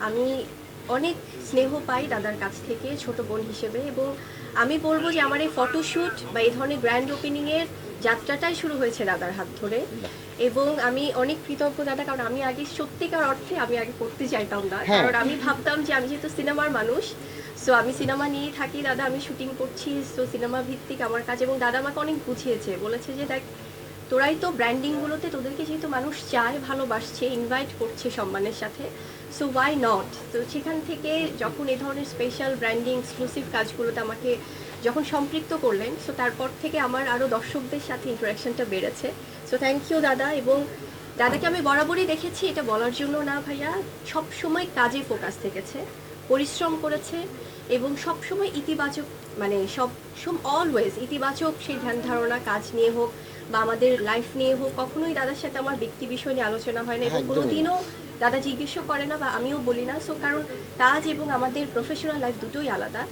আমি অনেক স্নেহ পাই দাদার কাছ থেকে ছোট বোন হিসেবে এবং আমি বলব যে আমার এই ফটোশ্যুট বা এই ধরনের গ্র্যান্ড ওপেনিংয়ের যাত্রাটাই শুরু হয়েছে দাদার হাত ধরে। এবং আমি অনেক কৃতজ্ঞ দাদা কারণ আমি আগে সত্যিকার অর্থে আমি আগে করতে চাইতাম না। হ্যাঁ। কারণ আমি ভাবতাম যে আমি যেহেতু সিনেমার মানুষ সো আমি সিনেমা নিয়েই থাকি দাদা আমি শুটিং করছি সো সিনেমা ভিত্তিক আমার কাজ এবং দাদা আমাকে অনেক বুঝিয়েছে। বলেছে যে দেখ তোরাই তো ব্র্যান্ডিংগুলোতে তোদেরকে যেহেতু মানুষ চায়, ভালোবাসছে ইনভাইট করছে সম্মানের সাথে। সো ওয়াই নট তো সেখান থেকে যখন এই ধরনের স্পেশাল ব্র্যান্ডিং এক্সক্লুসিভ কাজগুলোতে আমাকে যখন সম্পৃক্ত করলেন সো তারপর থেকে আমার আরও দর্শকদের সাথে ইন্টারাকশনটা বেড়েছে। সো থ্যাংক ইউ দাদা, এবং দাদাকে আমি বরাবরই দেখেছি, এটা বলার জন্য না ভাইয়া সব সময় কাজে ফোকাস থেকেছে। পরিশ্রম করেছে এবং সবসময় ইতিবাচক মানে সব সব অলওয়েজ ইতিবাচক সেই ধ্যান ধারণা কাজ নিয়ে হোক বা আমাদের লাইফ নিয়ে হোক কখনোই দাদার সাথে আমার ব্যক্তি বিষয় নিয়ে আলোচনা হয় না এবং। কোনোদিনও দাদা জিজ্ঞেসও করে না বা আমিও বলি না সো কারণ তাজ এবং আমাদের প্রফেশনাল লাইফ দুটোই আলাদা